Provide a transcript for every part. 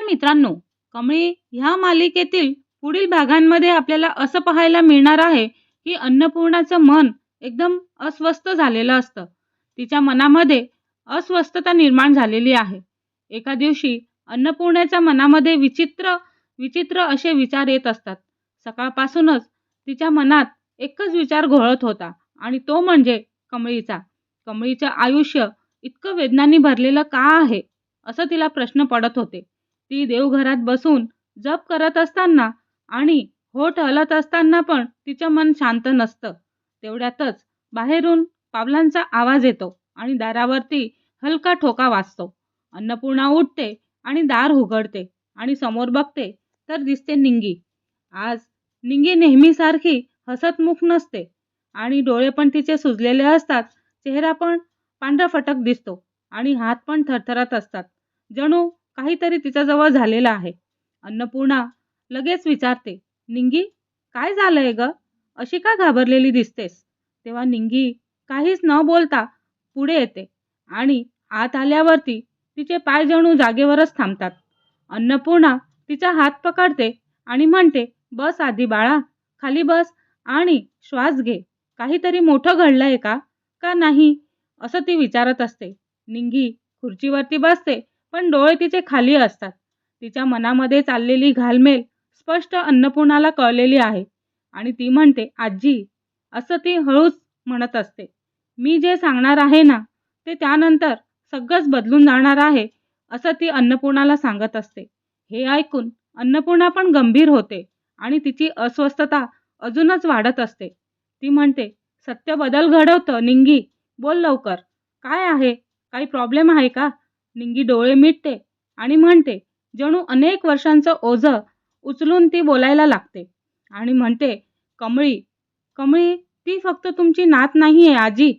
नमस्कार मित्रांनो. कमळी ह्या मालिकेतील पुढील भागांमध्ये आपल्याला असं पाहायला मिळणार आहे की अन्नपूर्णाचं मन एकदम अस्वस्थ झालेलं असतं. तिच्या मनामध्ये अस्वस्थता निर्माण झालेली आहे. एका दिवशी अन्नपूर्णाच्या मनामध्ये विचित्र विचित्र असे विचार येत असतात. सकाळपासूनच तिच्या मनात एकच विचार घोळत होता आणि तो म्हणजे कमळीचा. कमळीचं आयुष्य इतकं वेदनांनी भरलेलं का आहे? असं तिला प्रश्न पडत होते. ती देवघरात बसून जप करत असताना आणि होठ हलत असताना पण तिचं मन शांत नसतं. तेवढ्यातच बाहेरून पावलांचा आवाज येतो आणि दारावरती हलका ठोका वाजतो. अन्नपूर्णा उठते आणि दार उघडते आणि समोर बघते तर दिसते निंगी. आज निंगी नेहमीसारखी हसतमुख नसते आणि डोळे पण तिचे सुजलेले असतात चेहरा पण पांढरा फटक दिसतो आणि हात पण थरथरत असतात. जणू काहीतरी तिच्याजवळ झालेलं आहे. अन्नपूर्णा लगेच विचारते निंगी काय झालंय ग? अशी का घाबरलेली दिसतेस? तेव्हा निंगी काहीच न बोलता पुढे येते आणि आत आल्यावरती तिचे पाय जणू जागेवरच थांबतात. अन्नपूर्णा तिचा हात पकडते आणि म्हणते बस आधी बाळा खाली बस आणि श्वास घे. काहीतरी मोठं घडलंय का? का नाही? असं ती विचारत असते. निंगी खुर्चीवरती बसते पण डोळे तिचे खाली असतात. तिच्या मनामध्ये चाललेली घालमेल स्पष्ट अन्नपूर्णाला कळलेली आहे. आणि ती म्हणते आजी असं ती हळूच म्हणत असते. मी जे सांगणार आहे ना ते त्यानंतर सगळंच बदलून जाणार आहे असं ती अन्नपूर्णाला सांगत असते. हे ऐकून अन्नपूर्णा पण गंभीर होते आणि तिची अस्वस्थता अजूनच वाढत असते. ती म्हणते सत्य बदल घडवतं निंगी. बोल लवकर. काय आहे? काही प्रॉब्लेम आहे का? निंगी डोळे मिटते आणि म्हणते जणू अनेक वर्षांचं ओझं उचलून ती बोलायला लागते. आणि म्हणते कमळी कमळी ती फक्त तुमची नात नाही आहे आजी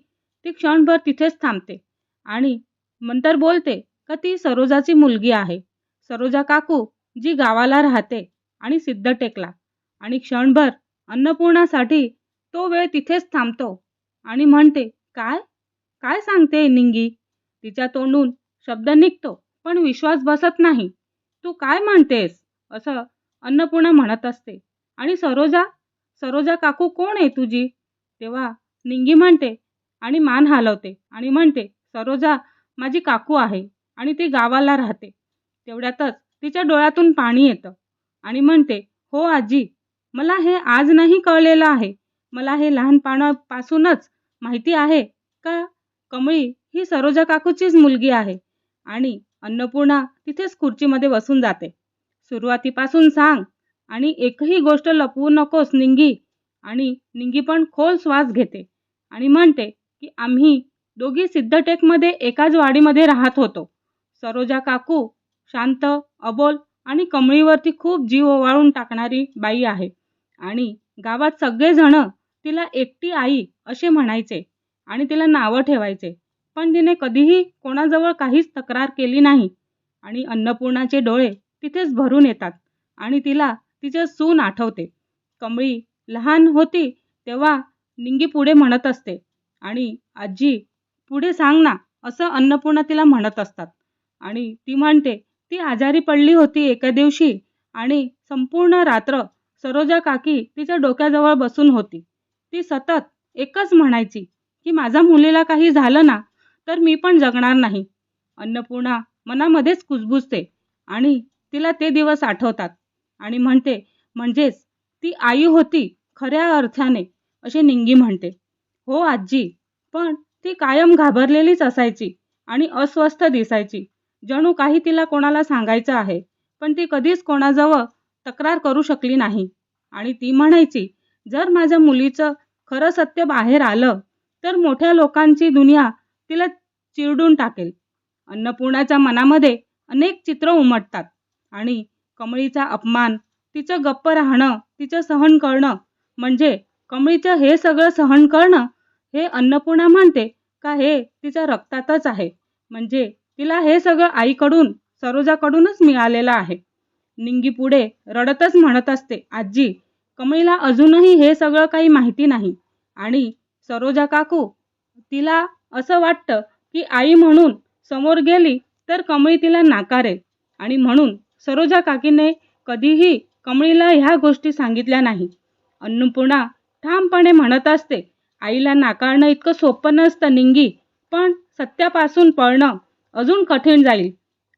ती क्षणभर तिथेच थांबते. आणि नंतर बोलते का ती सरोजाची मुलगी आहे? सरोजा काकू जी गावाला राहते आणि सिद्ध टेकला. आणि क्षणभर अन्नपूर्णासाठी तो वेळ तिथेच थांबतो. आणि म्हणते काय? काय सांगते निंगी? तिच्या तोंडून शब्द निघतो पण विश्वास बसत नाही. तू काय म्हणतेस असं अन्नपूर्णा म्हणत असते. आणि सरोजा सरोजा काकू कोण आहे तुझी? तेव्हा निंगी म्हणते आणि मान हलवते आणि म्हणते सरोजा माझी काकू आहे आणि ती गावाला राहते. तेवढ्यातच तिच्या डोळ्यातून पाणी येतं आणि म्हणते हो आजी मला हे आज नाही कळलेलं आहे. मला हे लहानपणापासूनच माहिती आहे का? कमळी ही सरोजा काकूचीच मुलगी आहे. आणि अन्नपूर्णा तिथेच खुर्चीमध्ये बसून जाते. सुरुवातीपासून सांग आणि एकही गोष्ट लपवू नकोस निंगी. आणि निंगी पण खोल श्वास घेते आणि म्हणते की आम्ही दोघी सिद्धटेकमध्ये एकाच वाडीमध्ये राहत होतो. सरोजा काकू शांत अबोल आणि कमळीवरती खूप जीव ओवाळून टाकणारी बाई आहे. आणि गावात सगळेजण तिला एकटी आई असे म्हणायचे आणि तिला नावं ठेवायचे. पण तिने कधीही कोणाजवळ काहीच तक्रार केली नाही. आणि अन्नपूर्णाचे डोळे तिथेच भरून येतात आणि तिला तिचे सून आठवते. कमळी लहान होती तेव्हा निंगी पुढे म्हणत असते. आणि आजी पुढे सांग ना असं अन्नपूर्णा तिला म्हणत असतात. आणि ती म्हणते ती आजारी पडली होती एका दिवशी आणि संपूर्ण रात्र सरोजा काकी तिच्या डोक्याजवळ बसून होती. ती सतत एकच म्हणायची की माझ्या मुलीला काही झालं ना तर मी पण जगणार नाही. अन्नपूर्णा मनामध्येच कुजबुजते आणि तिला ते दिवस आठवतात. आणि म्हणते म्हणजेच ती आई होती खऱ्या अर्थाने असे निंगी म्हणते. हो आजी पण ती कायम घाबरलेलीच असायची आणि अस्वस्थ दिसायची. जणू काही तिला कोणाला सांगायचं आहे पण ती कधीच कोणाजवळ तक्रार करू शकली नाही. आणि ती म्हणायची जर माझ्या मुलीचं खरं सत्य बाहेर आलं तर मोठ्या लोकांची दुनिया तिला चिरडून टाकेल. अन्नपूर्णाच्या मनामध्ये अनेक चित्र उमटतात आणि कमळीचा अपमान तिचं गप्प राहणं तिचं सहन करणं म्हणजे कमळीचं हे सगळं सहन करणं हे अन्नपूर्णा म्हणते का हे तिच्या रक्तातच आहे. म्हणजे तिला हे सगळं आईकडून सरोजाकडूनच मिळालेलं आहे. निंगी पुढे रडतच म्हणत असते आजी कमळीला अजूनही हे सगळं काही माहिती नाही. आणि सरोजा काकू तिला असं वाटतं की आई म्हणून समोर गेली तर कमळी तिला नाकारेल. आणि म्हणून सरोजा काकीने कधीही कमळीला ह्या गोष्टी सांगितल्या नाही. अन्नपूर्णा ठामपणे म्हणत असते आईला नाकारणं इतकं सोपं नसतं निंगी पण सत्यापासून पळणं अजून कठीण जाईल.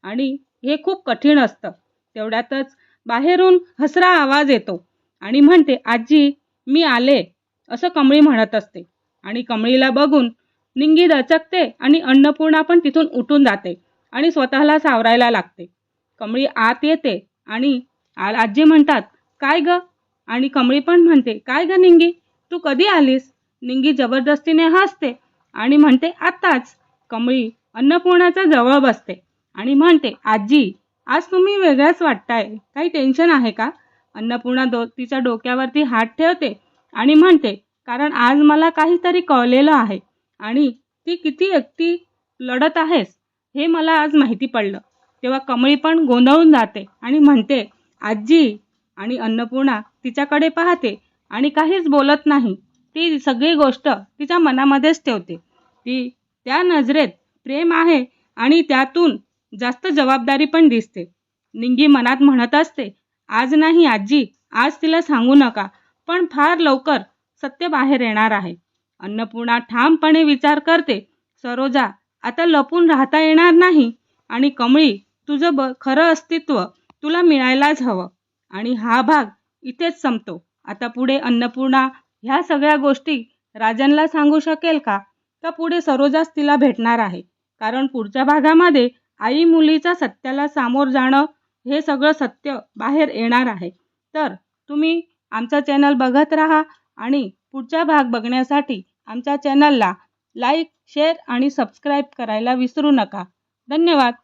आणि हे खूप कठीण असतं. तेवढ्यातच बाहेरून हसरा आवाज येतो आणि म्हणते आजी मी आले असं कमळी म्हणत असते. आणि कमळीला बघून निंगी दचकते आणि अन्नपूर्णा पण तिथून उठून जाते आणि स्वतःला सावरायला लागते. कमळी आत येते आणि आजी म्हणतात काय ग? आणि कमळी पण म्हणते काय ग निंगी तू कधी आलीस? निंगी जबरदस्तीने हसते आणि म्हणते आत्ताच. कमळी अन्नपूर्णाच्या जवळ बसते आणि म्हणते आजी आज तुम्ही वेगळ्याच वाटताय. काही टेन्शन आहे का? अन्नपूर्णा दो तिच्या डोक्यावरती हात ठेवते आणि म्हणते कारण आज मला काहीतरी कळलेलं आहे. आणि ती किती एकटी लढत आहेस हे मला आज माहिती पडलं. तेव्हा कमळी पण गोंधळून जाते आणि म्हणते आजी आणि अन्नपूर्णा तिच्याकडे पाहते आणि काहीच बोलत नाही. ती सगळी गोष्ट तिच्या मनामध्येच ठेवते. ती त्या नजरेत प्रेम आहे आणि त्यातून जास्त जबाबदारी पण दिसते. निंगी मनात म्हणत असते आज नाही आजी आज तिला सांगू नका पण फार लवकर सत्य बाहेर येणार आहे. अन्नपूर्णा ठामपणे विचार करते सरोजा आता लपून राहता येणार नाही आणि कमळी तुझं ब खरं अस्तित्व तुला मिळायलाच हवं. आणि हा भाग इथेच संपतो. आता पुढे अन्नपूर्णा ह्या सगळ्या गोष्टी राजनला सांगू शकेल का? का पुढे सरोजाच तिला भेटणार आहे? कारण पुढच्या भागामध्ये आई मुलीचा सत्याला सामोर जाणं हे सगळं सत्य बाहेर येणार आहे. तर तुम्ही आमचा चॅनल बघत राहा आणि पुढचा भाग बघण्यासाठी आमच्या चॅनलला लाईक शेअर आणि सबस्क्राईब करायला विसरू नका. धन्यवाद.